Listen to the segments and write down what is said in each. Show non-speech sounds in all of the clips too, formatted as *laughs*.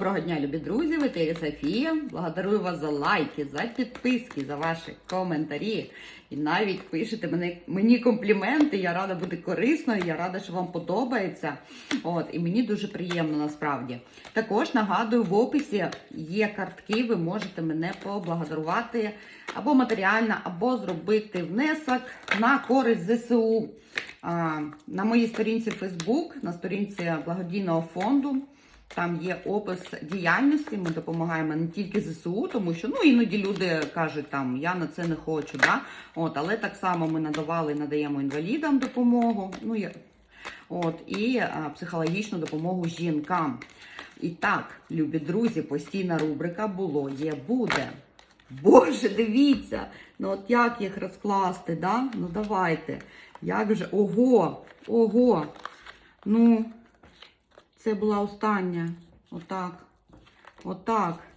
Доброго дня, любі друзі! В етері Софія. Благодарую вас за лайки, за підписки, за ваші коментарі. І навіть пишете мені, мені компліменти. Я рада бути корисною, я рада, що вам подобається. От, і мені дуже приємно насправді. Також нагадую, в описі є картки, ви можете мене поблагодарувати або матеріально, або зробити внесок на користь ЗСУ. А, на моїй сторінці Facebook, на сторінці благодійного фонду. Там є опис діяльності. Ми допомагаємо не тільки ЗСУ, тому що ну іноді люди кажуть, там я на це не хочу. Да? От, але так само ми надавали, надаємо інвалідам допомогу. Ну я от і а, психологічну допомогу жінкам. І так, любі друзі, постійна рубрика було, є, буде. Боже, дивіться! Ну от як їх розкласти, да? Ну давайте. Як же? Ого! Ого! Ну. Це була остання. Отак. Отак.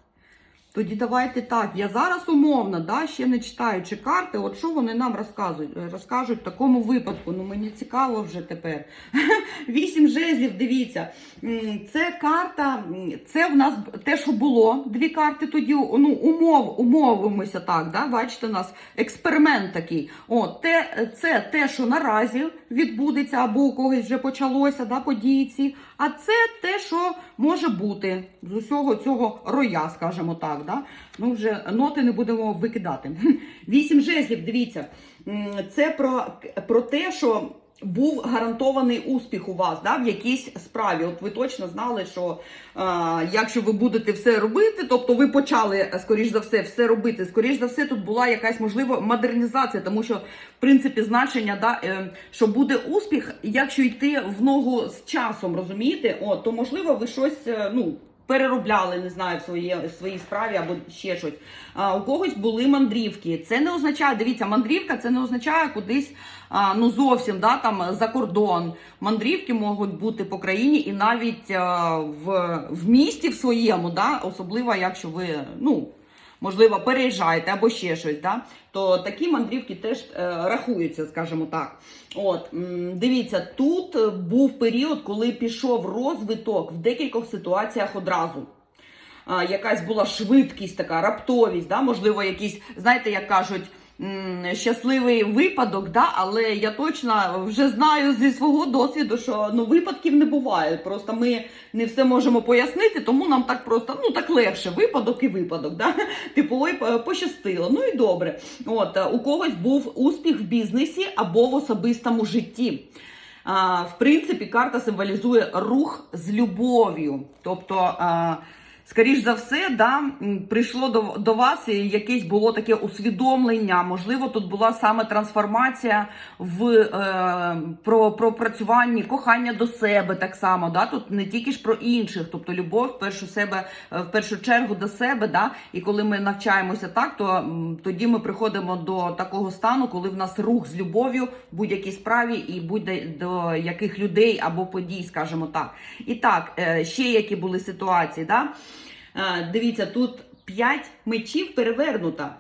Тоді давайте так. Я зараз умовно, да, ще не читаючи карти, от що вони нам розказують, розкажуть в такому випадку. Ну мені цікаво вже тепер. *laughs* Вісім жезлів, дивіться. Це карта, це в нас те, що було. Дві карти тоді ну, умов, умовимося так. Да? Бачите, у нас експеримент такий. От, те, це те, що наразі відбудеться, або у когось вже почалося, да, події ці. А це те, що може бути з усього цього роя, скажімо так. Да? Ну, вже ноти не будемо викидати. *laughs* Вісім жезлів, дивіться. Це про, про те, що. Був гарантований успіх у вас да, в якійсь справі. От ви точно знали, що е, якщо ви будете все робити, тобто ви почали, е, скоріш за все, все робити. Скоріш за все, тут була якась можливо модернізація, тому що в принципі значення, да, е, що буде успіх, якщо йти в ногу з часом, розумієте? От, то можливо, ви щось е, ну. Переробляли, не знаю, в своїй, в справі або ще щось. А, у когось були мандрівки. Це не означає, дивіться, мандрівка це не означає кудись а, ну зовсім да, там, за кордон. Мандрівки можуть бути по країні і навіть а, в, в місті в своєму, да, особливо якщо ви, ну. Можливо, переїжджаєте або ще щось, да? то такі мандрівки теж е, рахуються, скажімо так. От, дивіться, тут був період, коли пішов розвиток в декількох ситуаціях одразу. Якась була швидкість, така раптовість, да? можливо, якісь, знаєте, як кажуть, щасливий випадок, да? але я точно вже знаю зі свого досвіду, що ну, випадків не буває. Просто ми не все можемо пояснити, тому нам так просто ну так легше. Випадок і випадок. Да? *laughs* Типу, ой, пощастило. Ну і добре. От у когось був успіх в бізнесі або в особистому житті. В принципі, карта символізує рух з любов'ю. Тобто. Скоріш за все, да, прийшло до, до вас якесь було таке усвідомлення. Можливо, тут була саме трансформація в е, про, пропрацюванні кохання до себе так само. Да? Тут не тільки ж про інших, тобто любов в першу себе, е, в першу чергу до себе. Да? І коли ми навчаємося так, то тоді ми приходимо до такого стану, коли в нас рух з любов'ю в будь-якій справі і будь до яких людей або подій, скажімо так. І так, е, ще які були ситуації. Да? Дивіться, тут п'ять мечів перевернута.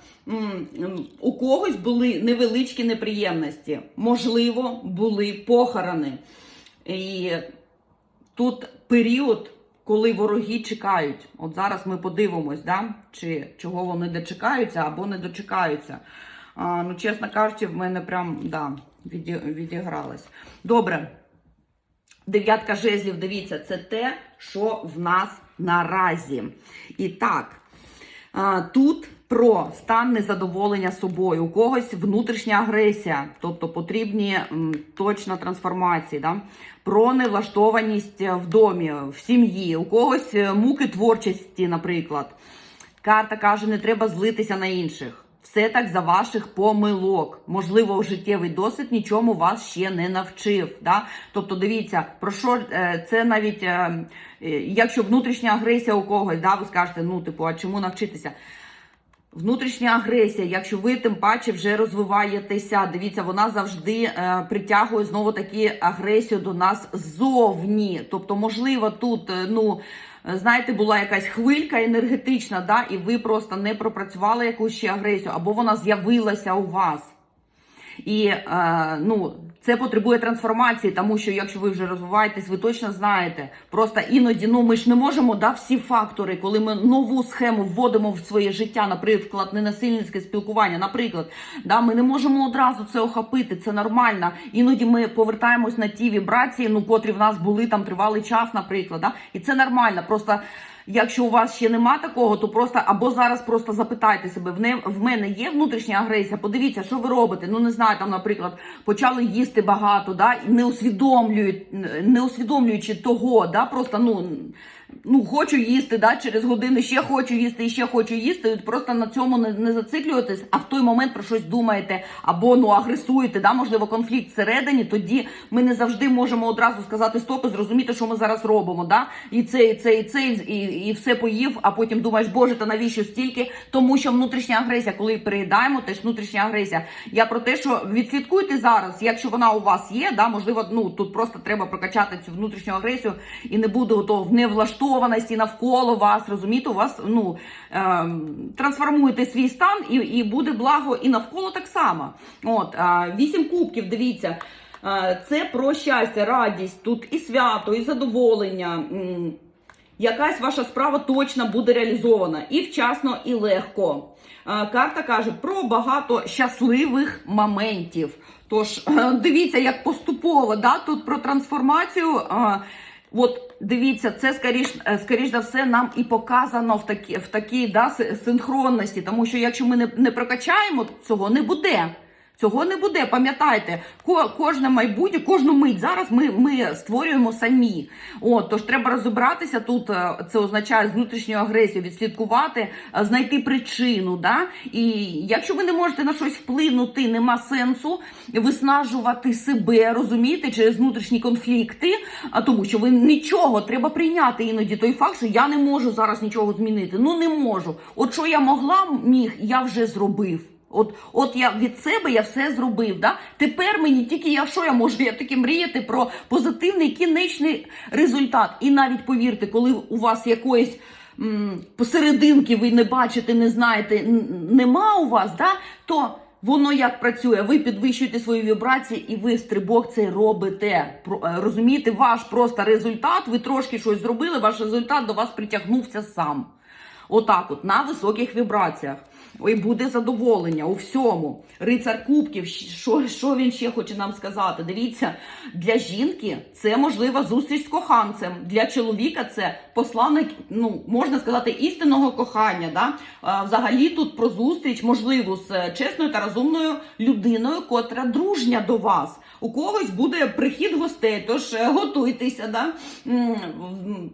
У когось були невеличкі неприємності, можливо, були похорони. І тут період, коли вороги чекають. От зараз ми подивимось, да? чи чого вони дочекаються або не дочекаються. А, ну, чесно кажучи, в мене прям да, віді, відігралось. Добре. Дев'ятка жезлів, дивіться, це те, що в нас наразі. І так, тут про стан незадоволення собою, у когось внутрішня агресія, тобто потрібні точно трансформації, да? про невлаштованість в домі, в сім'ї, у когось е, муки творчості, наприклад. Карта каже, не треба злитися на інших. Все так за ваших помилок. Можливо, життєвий досвід нічому вас ще не навчив. Да? Тобто, дивіться, про що е, це навіть е, е, якщо внутрішня агресія у когось, да, ви скажете, ну, типу, а чому навчитися? Внутрішня агресія, якщо ви тим паче вже розвиваєтеся, дивіться, вона завжди е, притягує знову таки агресію до нас ззовні. Тобто, можливо, тут, ну знаєте, була якась хвилька енергетична, да, і ви просто не пропрацювали якусь ще агресію, або вона з'явилася у вас. І е, ну, це потребує трансформації, тому що якщо ви вже розвиваєтесь, ви точно знаєте. Просто іноді ну ми ж не можемо да, всі фактори, коли ми нову схему вводимо в своє життя, наприклад, ненасильницьке спілкування. Наприклад, да, ми не можемо одразу це охопити. Це нормально. Іноді ми повертаємось на ті вібрації, ну котрі в нас були там тривалий час, наприклад. Да? І це нормально. Просто Якщо у вас ще нема такого, то просто або зараз просто запитайте себе, в не в мене є внутрішня агресія. Подивіться, що ви робите. Ну не знаю, там, наприклад, почали їсти багато, да, і не усвідомлюють, не усвідомлюючи того, да, просто ну. Ну, хочу їсти, да, через годину ще хочу їсти і ще хочу їсти. І просто на цьому не, не зациклюєтесь, а в той момент про щось думаєте або ну агресуєте, да, можливо, конфлікт всередині. Тоді ми не завжди можемо одразу сказати стоп і зрозуміти, що ми зараз робимо. Да? І це, і це, і це, і, і все поїв, а потім думаєш, боже, та навіщо стільки? Тому що внутрішня агресія, коли переїдаємо, теж внутрішня агресія. Я про те, що відслідкуйте зараз, якщо вона у вас є, да, можливо, ну тут просто треба прокачати цю внутрішню агресію і не буде ото в невлаштованості навколо вас. Розумієте, у вас ну е, трансформуєте свій стан і, і буде благо і навколо так само. От вісім кубків, дивіться. Це про щастя, радість, тут і свято, і задоволення. Якась ваша справа точно буде реалізована і вчасно, і легко. Карта каже про багато щасливих моментів. Тож *laughs* дивіться, як поступово да, тут про трансформацію. От дивіться, це скоріш, е, скоріш за все нам і показано в такій в такій да, синхронності, тому що якщо ми не, не прокачаємо, цього не буде. Цього не буде, пам'ятайте, ко, кожне майбутнє, кожну мить зараз ми, ми створюємо самі. От, тож треба розібратися тут. е, Це означає з внутрішньою агресією відслідкувати, е, знайти причину. Да? І якщо ви не можете на щось вплинути, нема сенсу виснажувати себе, розумієте, через внутрішні конфлікти, а тому що ви нічого треба прийняти іноді той факт, що я не можу зараз нічого змінити. Ну не можу. От що я могла міг, я вже зробив. От, от я від себе я все зробив. Да? Тепер мені тільки я що я можу? Я таки мріяти про позитивний кінечний результат. І навіть повірте, коли у вас якоїсь м, посерединки ви не бачите, не знаєте, нема у вас, да? то воно як працює. Ви підвищуєте свої вібрації, і ви стрибок цей робите. Е, Розумієте, ваш просто результат. Ви трошки щось зробили, ваш результат до вас притягнувся сам. Отак, от на високих вібраціях. Ой, буде задоволення у всьому. Рицар Кубків, що, що він ще хоче нам сказати? Дивіться, для жінки це можлива зустріч з коханцем. Для чоловіка це посланник, ну можна сказати, істинного кохання. Да? Взагалі тут про зустріч можливу з е, чесною та розумною людиною, котра дружня до вас. У когось буде прихід гостей, тож е, готуйтеся. Да?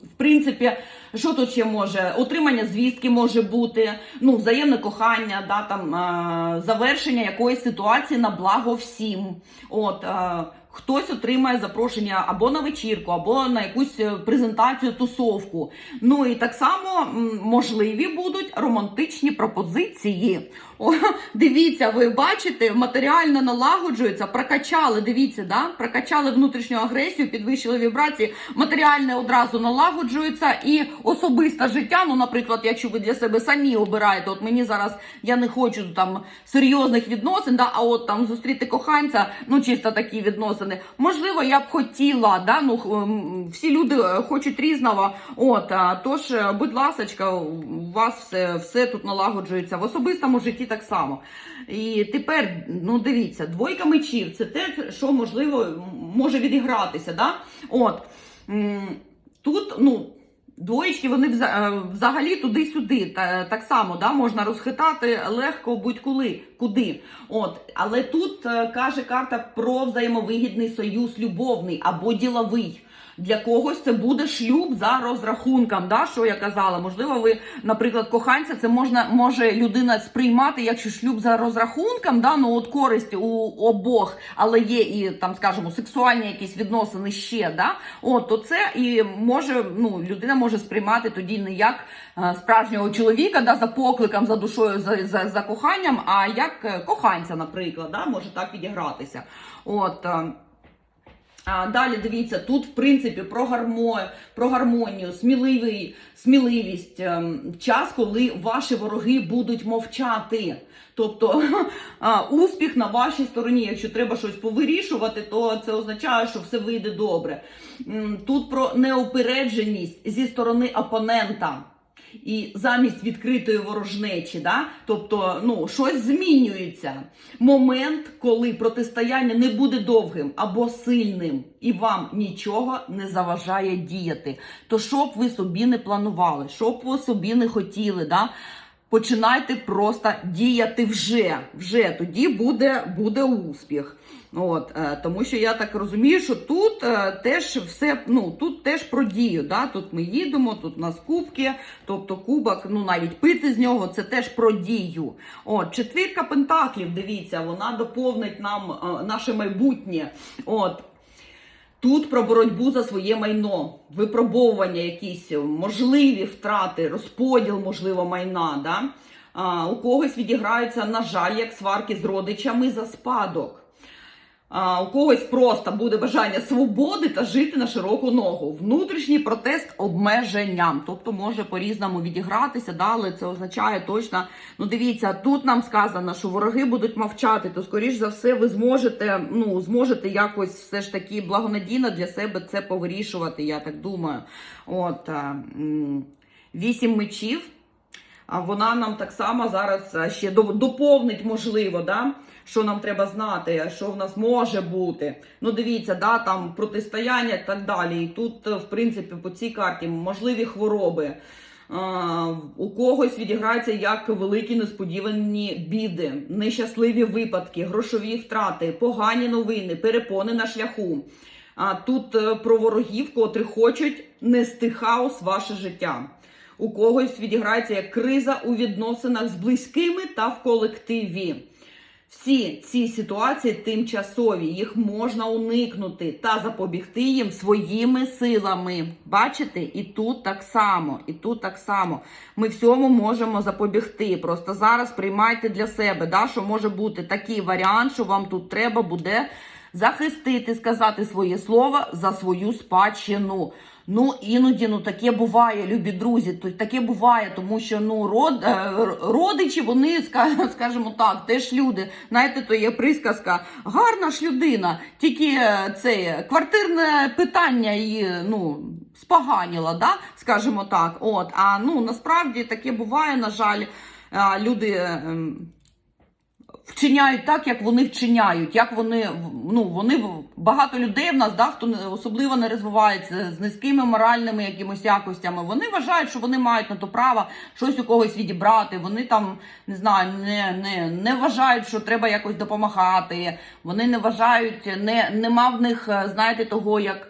В принципі, що тут ще може? Отримання звістки може бути, ну, взаємне кохання, да, там, е, завершення якоїсь ситуації на благо всім. От, е, Хтось отримає запрошення або на вечірку, або на якусь е, презентацію, тусовку. Ну і так само можливі будуть романтичні пропозиції. О, дивіться, ви бачите, матеріально налагоджується, прокачали. Дивіться, да? прокачали внутрішню агресію, підвищили вібрації, матеріальне одразу налагоджується і особисте життя. Ну, наприклад, якщо ви для себе самі обираєте, от мені зараз я не хочу там серйозних відносин, да, а от там зустріти коханця, ну чисто такі відносини. Можливо, я б хотіла, да, ну всі люди е, хочуть різного. От тож, е, будь ласочка, у вас все, все тут налагоджується в особистому житті так само. І тепер, ну дивіться, двойка мечів це те, що можливо може відігратися. Да? От тут, ну. Двоєчки вони е, взагалі туди-сюди. Та, так само да, можна розхитати легко будь-коли куди. От, але тут е, каже карта про взаємовигідний союз любовний або діловий. Для когось це буде шлюб за розрахунком, да, що я казала. Можливо, ви, наприклад, коханця, це можна може людина сприймати, якщо шлюб за розрахунком, да, ну от користь у обох, але є і там, скажімо, сексуальні якісь відносини ще, да, от то це і може, ну, людина може сприймати тоді не як е, справжнього чоловіка, да, за покликом, за душою, за, за, за коханням, а як е, коханця, наприклад, да, може так відігратися. От. Далі дивіться, тут в принципі про гармо, про гармонію, сміливий, сміливість, ем, час, коли ваші вороги будуть мовчати. Тобто *laughs* успіх на вашій стороні. Якщо треба щось повирішувати, то це означає, що все вийде добре. Тут про неупередженість зі сторони опонента. І замість відкритої ворожнечі, да? тобто ну, щось змінюється. Момент, коли протистояння не буде довгим або сильним, і вам нічого не заважає діяти. То що б ви собі не планували, що б ви собі не хотіли, да? Починайте просто діяти вже. Вже тоді буде, буде успіх. От, е, тому що я так розумію, що тут е, теж все, ну тут теж про дію. Да? Тут ми їдемо, тут у нас кубки, тобто кубок, ну навіть пити з нього, це теж про дію. От, четвірка пентаклів, дивіться, вона доповнить нам е, наше майбутнє. От, Тут про боротьбу за своє майно, випробовування якісь можливі втрати, розподіл, можливо, майна. Да? А, у когось відіграються, на жаль, як сварки з родичами за спадок. А, у когось просто буде бажання свободи та жити на широку ногу. Внутрішній протест обмеженням. Тобто може по-різному відігратися, да, але це означає точно. Ну, дивіться, тут нам сказано, що вороги будуть мовчати, то скоріш за все, ви зможете, ну, зможете якось все ж таки благонадійно для себе це повирішувати, я так думаю. От а, м, вісім мечів. Вона нам так само зараз ще до- доповнить, можливо, да? що нам треба знати, що в нас може бути. Ну, дивіться, да, там протистояння і так далі. І тут, е, в принципі, по цій карті можливі хвороби. У когось відіграються як великі несподівані біди, нещасливі випадки, грошові втрати, погані новини, перепони на шляху. А тут е, про ворогів, котрі хочуть нести хаос в ваше життя. У когось відіграється як криза у відносинах з близькими та в колективі. Всі ці ситуації тимчасові, їх можна уникнути та запобігти їм своїми силами. Бачите? І тут так само, і тут так само. Ми всьому можемо запобігти. Просто зараз приймайте для себе, да, що може бути такий варіант, що вам тут треба буде захистити, сказати своє слово за свою спадщину. Ну, іноді ну таке буває, любі друзі. Таке буває, тому що ну род, е, родичі, вони ска- *laughs* скажімо так, теж люди. Знаєте, то є присказка. Гарна ж людина, тільки е, це квартирне питання її ну споганіло, да? скажімо так. От, а ну насправді таке буває, на жаль, люди. Вчиняють так, як вони вчиняють, як вони ну вони багато людей в нас, да, хто особливо не розвивається з низькими моральними якимось якостями. Вони вважають, що вони мають на то право щось у когось відібрати. Вони там не знаю, не, не, не вважають, що треба якось допомагати. Вони не вважають, не нема в них, е, знаєте, того як.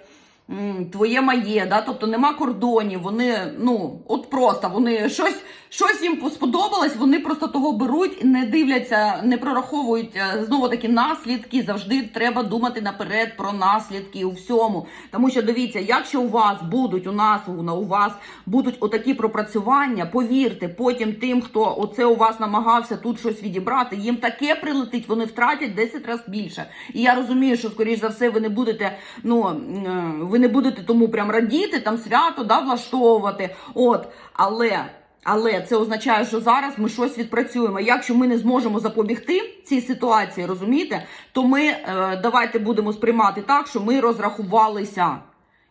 Твоє моє, да? тобто нема кордонів, вони ну от просто вони щось, щось їм сподобалось, вони просто того беруть, не дивляться, не прораховують е, знову таки наслідки. Завжди треба думати наперед про наслідки у всьому. Тому що дивіться, якщо у вас будуть у нас у, вас будуть отакі пропрацювання, повірте, потім тим, хто оце у вас намагався тут щось відібрати, їм таке прилетить, вони втратять 10 разів більше. І я розумію, що скоріш за все ви не будете, ну е, не будете тому прям радіти, там свято да, влаштовувати. От, але. Але це означає, що зараз ми щось відпрацюємо. Якщо ми не зможемо запобігти цій ситуації, розумієте, то ми е, давайте будемо сприймати так, що ми розрахувалися.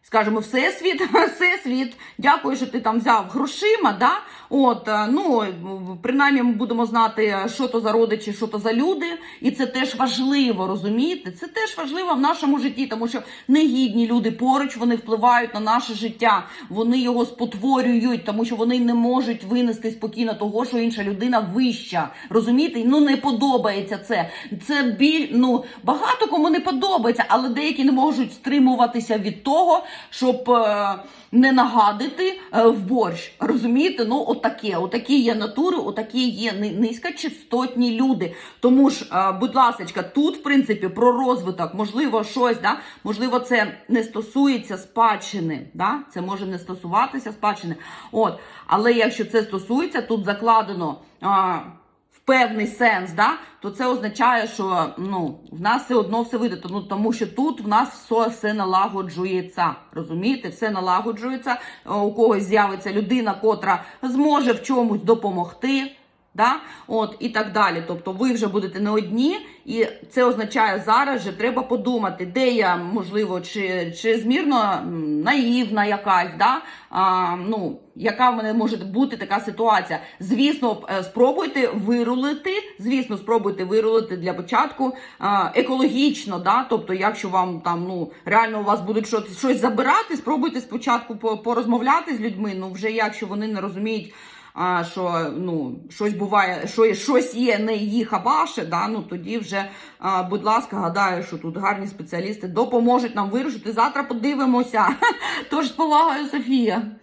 Скажемо, всесвіт, *laughs* всесвіт, дякую, що ти там взяв грошима. Да? От, е, ну, принаймні ми будемо знати, що то за родичі, що то за люди. І це теж важливо, розумієте? Це теж важливо в нашому житті, тому що негідні люди поруч вони впливають на наше життя, вони його спотворюють, тому що вони не можуть винести спокійно того, що інша людина вища. Розумієте? Ну не подобається це. Це біль. Ну багато кому не подобається, але деякі не можуть стримуватися від того, щоб е, не нагадити е, в борщ. Розумієте? Ну, отаке, отакі є натури, отакі є ни- низькочастотні люди. Тому ж, е, будь ласка, тут, в принципі, про розвиток, можливо, щось, да? можливо, це не стосується спадщини. Да? Це може не стосуватися спадщини. От, але якщо це стосується, тут закладено. Певний сенс, да, то це означає, що ну, в нас все одно все вийде. Ну, тому що тут в нас все, все налагоджується. Розумієте, все налагоджується. Е, У когось з'явиться людина, котра зможе в чомусь допомогти. Да? От, і так далі. Тобто ви вже будете не одні, і це означає зараз же треба подумати, де я, можливо, чи, чи змірно наївна якась, да? а, ну, яка в мене може бути така ситуація. Звісно, е, спробуйте вирулити, звісно, спробуйте вирулити для початку а, екологічно, да? тобто, якщо вам там ну, реально у вас будуть щось, щось забирати, спробуйте спочатку порозмовляти з людьми, ну вже якщо вони не розуміють що ну, щось буває, що щось є не їх, а да, ну тоді вже, будь ласка, гадаю, що тут гарні спеціалісти допоможуть нам вирішити. Завтра подивимося. *laughs* Тож з повагою, Софія.